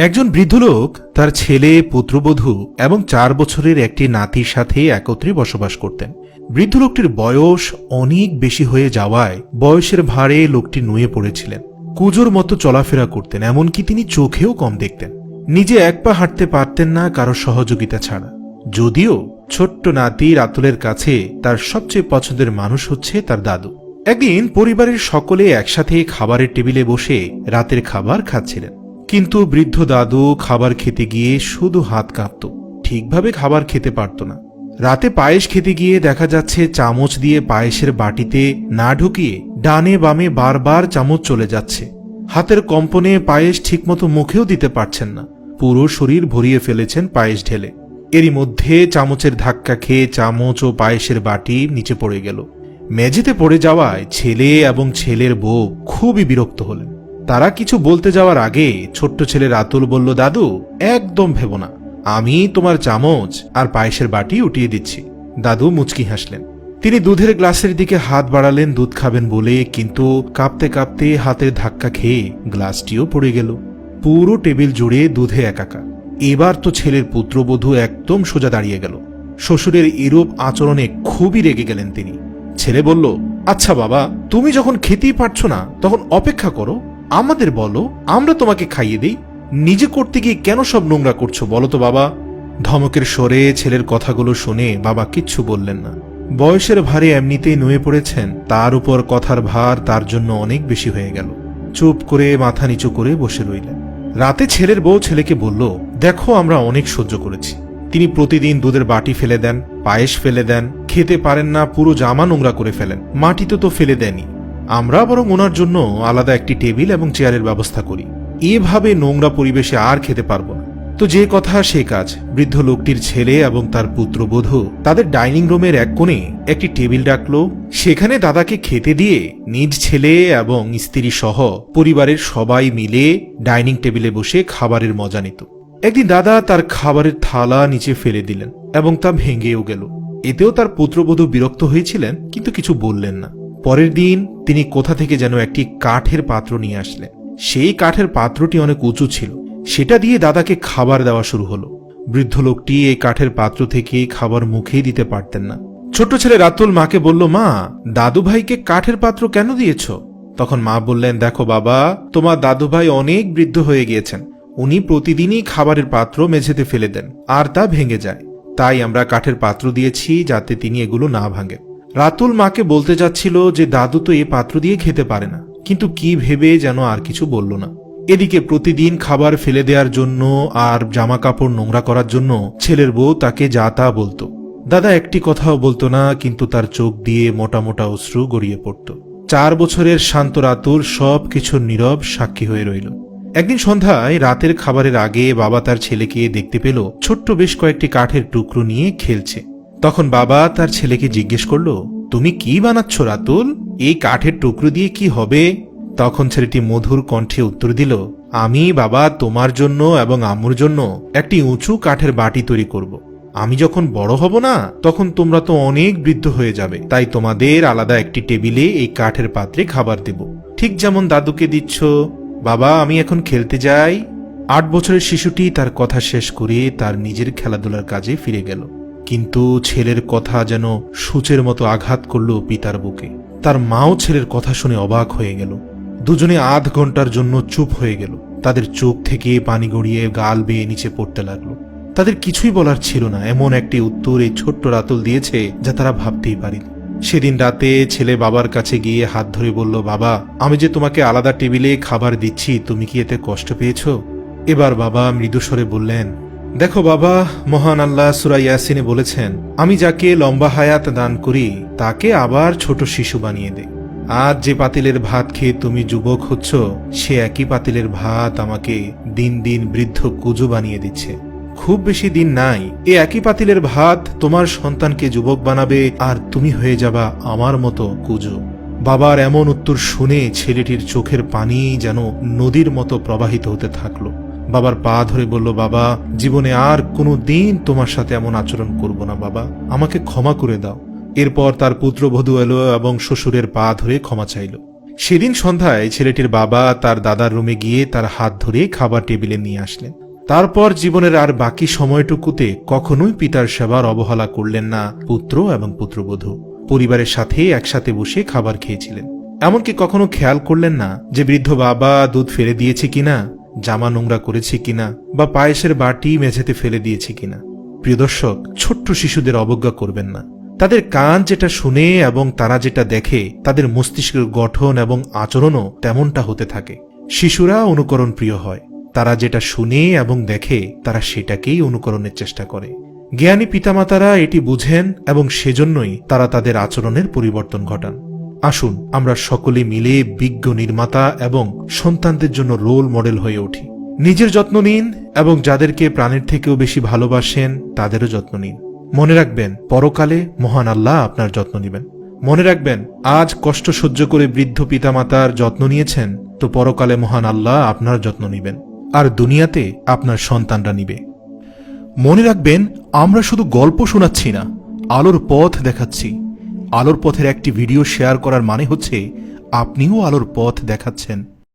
একজন বৃদ্ধ লোক তার ছেলে, পুত্রবধূ এবং চার বছরের একটি নাতির সাথে একত্রে বসবাস করতেন। বৃদ্ধ লোকটির বয়স অনেক বেশি হয়ে যাওয়ায় বয়সের ভারে লোকটি নুয়ে পড়েছিলেন। কুজোর মতো চলাফেরা করতেন, এমনকি তিনি চোখেও কম দেখতেন। নিজে এক পা হাঁটতে পারতেন না কারও সহযোগিতা ছাড়া। যদিও ছোট্ট নাতি রাতুলের কাছে তার সবচেয়ে পছন্দের মানুষ হচ্ছে তার দাদু। একদিন পরিবারের সকলে একসাথে খাবারের টেবিলে বসে রাতের খাবার খাচ্ছিলেন। কিন্তু বৃদ্ধ দাদু খাবার খেতে গিয়ে শুধু হাত কাঁপত। ঠিকভাবে খাবার খেতে পারত না। রাতে পায়েস খেতে গিয়ে দেখা যাচ্ছে চামচ দিয়ে পায়েসের বাটিতে না ঢুকিয়ে ডানে বামে বারবার চামচ চলে যাচ্ছে। হাতের কম্পনে পায়েস ঠিকমতো মুখেও দিতে পারছেন না। পুরো শরীর ভরিয়ে ফেলেছেন পায়েস ঢেলে। এরই মধ্যে চামচের ধাক্কা খেয়ে চামচ ও পায়েসের বাটি নিচে পড়ে গেল। মেঝেতে পড়ে যাওয়ায় ছেলে এবং ছেলের বউ খুবই বিরক্ত হলেন। তারা কিছু বলতে যাওয়ার আগে ছোট্ট ছেলে রাতুল বলল, দাদু, একদম ভেবো না। আমি তোমার চামচ আর পায়েসের বাটি উঠিয়ে দিচ্ছি। দাদু মুচকি হাসলেন। তিনি দুধের গ্লাসের দিকে হাত বাড়ালেন, দুধ খাবেন বলে, কিন্তু কাঁপতে কাঁপতে হাতের ধাক্কা খেয়ে গ্লাসটিও পড়ে গেল। পুরো টেবিল জুড়ে দুধে একাকা এবার তো ছেলের পুত্রবধূ একদম সোজা দাঁড়িয়ে গেল। শ্বশুরের এরূপ আচরণে খুবই রেগে গেলেন তিনি। ছেলে বলল আচ্ছা বাবা, তুমি যখন খেতেই পারছ না, তখন অপেক্ষা করো। আমাদের বলো, আমরা তোমাকে খাইয়ে দিই। নিজে করতে গিয়ে কেন সব নোংরা করছ বলো তো বাবা? ধমকের স্বরে ছেলের কথাগুলো শুনে বাবা কিচ্ছু বললেন না। বয়সের ভারে এমনিতেই নুয়ে পড়েছেন, তার উপর কথার ভার তার জন্য অনেক বেশি হয়ে গেল। চুপ করে মাথা নিচু করে বসে রইলেন। রাতে ছেলের বউ ছেলেকে বলল, দেখো, আমরা অনেক সহ্য করেছি। তিনি প্রতিদিন দুধের বাটি ফেলে দেন, পায়েস ফেলে দেন, খেতে পারেন না, পুরো জামা নোংরা করে ফেলেন। মাটিতে তো ফেলে দেনই। আমরা বরং ওনার জন্য আলাদা একটি টেবিল এবং চেয়ারের ব্যবস্থা করি। এভাবে নোংরা পরিবেশে আর খেতে পারব না। তো যে কথা, সে কাজ। বৃদ্ধ লোকটির ছেলে এবং তার পুত্রবধূ তাদের ডাইনিং রুমের এক কোণে একটি টেবিল ডাকলো। সেখানে দাদাকে খেতে দিয়ে নিজ ছেলে এবং স্ত্রী সহ পরিবারের সবাই মিলে ডাইনিং টেবিলে বসে খাবারের মজা নিত। একদিন দাদা তার খাবারের থালা নিচে ফেলে দিলেন এবং তা ভেঙেও গেল। এতেও তার পুত্রবধূ বিরক্ত হয়েছিলেন, কিন্তু কিছু বললেন না। পরের দিন তিনি কোথা থেকে যেন একটি কাঠের পাত্র নিয়ে আসলেন। সেই কাঠের পাত্রটি অনেক উঁচু ছিল। সেটা দিয়ে দাদাকে খাবার দেওয়া শুরু হলো। বৃদ্ধ লোকটি এই কাঠের পাত্র থেকে খাবার মুখেই দিতে পারতেন না। ছোট্ট ছেলে রাতুল মাকে বলল, মা দাদু ভাইকে কাঠের পাত্র কেন দিয়েছ? তখন মা বললেন, দেখো বাবা, তোমার দাদু ভাই অনেক বৃদ্ধ হয়ে গিয়েছেন। উনি প্রতিদিনই খাবারের পাত্র মেঝেতে ফেলে দেন, আর তা ভেঙে যায়। তাই আমরা কাঠের পাত্র দিয়েছি যাতে তিনি এগুলো না ভাঙেন। রাতুল মাকে বলতে যাচ্ছিল যে দাদু তো এ পাত্র দিয়ে খেতে পারে না, কিন্তু কি ভেবে যেন আর কিছু বলল না। এদিকে প্রতিদিন খাবার ফেলে দেওয়ার জন্য আর জামা কাপড় নোংরা করার জন্য ছেলের বউ তাকে যা তা বলতো। দাদা একটি কথাও বলতো না, কিন্তু তার চোখ দিয়ে মোটা মোটা অশ্রু গড়িয়ে পড়ত। চার বছরের শান্ত রাতুল সব কিছুর নীরব সাক্ষী হয়ে রইল। একদিন সন্ধ্যায় রাতের খাবারের আগে বাবা তার ছেলেকে দেখতে পেল, ছোট্ট বেশ কয়েকটি কাঠের টুকরো নিয়ে খেলছে। তখন বাবা তার ছেলেকে জিজ্ঞেস করল, তুমি কি বানাচ্ছ রাতুল? এই কাঠের টুকরো দিয়ে কি হবে? তখন ছেলেটি মধুর কণ্ঠে উত্তর দিল, আমি বাবা তোমার জন্য এবং আম্মুর জন্য একটি উঁচু কাঠের বাটি তৈরি করব। আমি যখন বড় হব না, তখন তোমরা তো অনেক বৃদ্ধ হয়ে যাবে। তাই তোমাদের আলাদা একটি টেবিলে এই কাঠের পাত্রে খাবার দেব। ঠিক যেমন দাদুকে দিচ্ছ। বাবা, আমি এখন খেলতে যাই। আট বছরের শিশুটি তার কথা শেষ করে তার নিজের খেলাধুলার কাজে ফিরে গেল। কিন্তু ছেলের কথা যেন সূচের মতো আঘাত করল পিতার বুকে। তার মাও ছেলের কথা শুনে অবাক হয়ে গেল। দুজনে আধ ঘণ্টার জন্য চুপ হয়ে গেল। তাদের চোখ থেকে পানি গড়িয়ে গাল বেয়ে নিচে পড়তে লাগল। তাদের কিছুই বলার ছিল না। এমন একটি উত্তর এই ছোট্ট রাতুল দিয়েছে যা তারা ভাবতেই পারেনি। সেদিন রাতে ছেলে বাবার কাছে গিয়ে হাত ধরে বলল, বাবা, আমি যে তোমাকে আলাদা টেবিলে খাবার দিচ্ছি, তুমি কি এতে কষ্ট পেয়েছ? এবার বাবা মৃদুস্বরে বললেন দেখো বাবা, মহান আল্লাহ সুরা ইয়াসিনে বলেছেন, আমি যাকে লম্বা হায়াত দান করি, তাকে আবার ছোট শিশু বানিয়ে দেয় আজ যে পাতিলের ভাত খেয়ে তুমি যুবক হচ্ছ, সে একই পাতিলের ভাত আমাকে দিন দিন বৃদ্ধ কুজু বানিয়ে দিচ্ছে। খুব বেশি দিন নাই, এ একই পাতিলের ভাত তোমার সন্তানকে যুবক বানাবে, আর তুমি হয়ে যাবা আমার মতো কুজো। বাবার এমন উত্তর শুনে ছেলেটির চোখের পানি যেন নদীর মতো প্রবাহিত হতে থাকল। বাবার পা ধরে বলল, বাবা, জীবনে আর কোনো দিন তোমার সাথে এমন আচরণ করব না, বাবা। আমাকে ক্ষমা করে দাও। এরপর তার পুত্রবধূ এলো এবং শ্বশুরের পা ধরে ক্ষমা চাইল। সেদিন সন্ধ্যায় ছেলেটির বাবা তার দাদার রুমে গিয়ে তার হাত ধরে খাবার টেবিলে নিয়ে আসলেন। তারপর জীবনের আর বাকি সময়টুকুতে কখনোই পিতার সেবার অবহেলা করলেন না পুত্র এবং পুত্রবধূ। পরিবারের সাথে একসাথে বসে খাবার খেয়েছিলেন। এমনকি কখনো খেয়াল করলেন না যে বৃদ্ধ বাবা দুধ ফেলে দিয়েছে কিনা। জামা নোংরা করেছে কিনা বা পায়েসের বাটি মেঝেতে ফেলে দিয়েছে কিনা? প্রিয় দর্শক, ছোট্ট শিশুদের অবজ্ঞা করবেন না। তাদের কান যেটা শুনে এবং তারা যেটা দেখে, তাদের মস্তিষ্কের গঠন এবং আচরণও তেমনটা হতে থাকে। শিশুরা অনুকরণ প্রিয় হয়। তারা যেটা শুনে এবং দেখে, তারা সেটাকেই অনুকরণের চেষ্টা করে। জ্ঞানী পিতামাতারা এটি বুঝেন এবং সেজন্যই তারা তাদের আচরণের পরিবর্তন ঘটান। আসুন, আমরা সকলে মিলে বিজ্ঞ নির্মাতা এবং সন্তানদের জন্য রোল মডেল হয়ে উঠি। নিজের যত্ন নিন এবং যাদেরকে প্রাণের থেকেও বেশি ভালোবাসেন, তাদেরও যত্ন নিন। মনে রাখবেন, পরকালে মহান আল্লাহ আপনার যত্ন নেবেন। মনে রাখবেন, আজ কষ্ট সহ্য করে বৃদ্ধ পিতামাতার যত্ন নিয়েছেন, তো পরকালে মহান আল্লাহ আপনার যত্ন নেবেন। আর দুনিয়াতে আপনার সন্তানরা নিবে। মনে রাখবেন, আমরা শুধু গল্প শোনাচ্ছি না, আলোর পথ দেখাচ্ছি। আলোর পথের একটি ভিডিও শেয়ার করার মানে হচ্ছে আপনিও আলোর পথ দেখাচ্ছেন।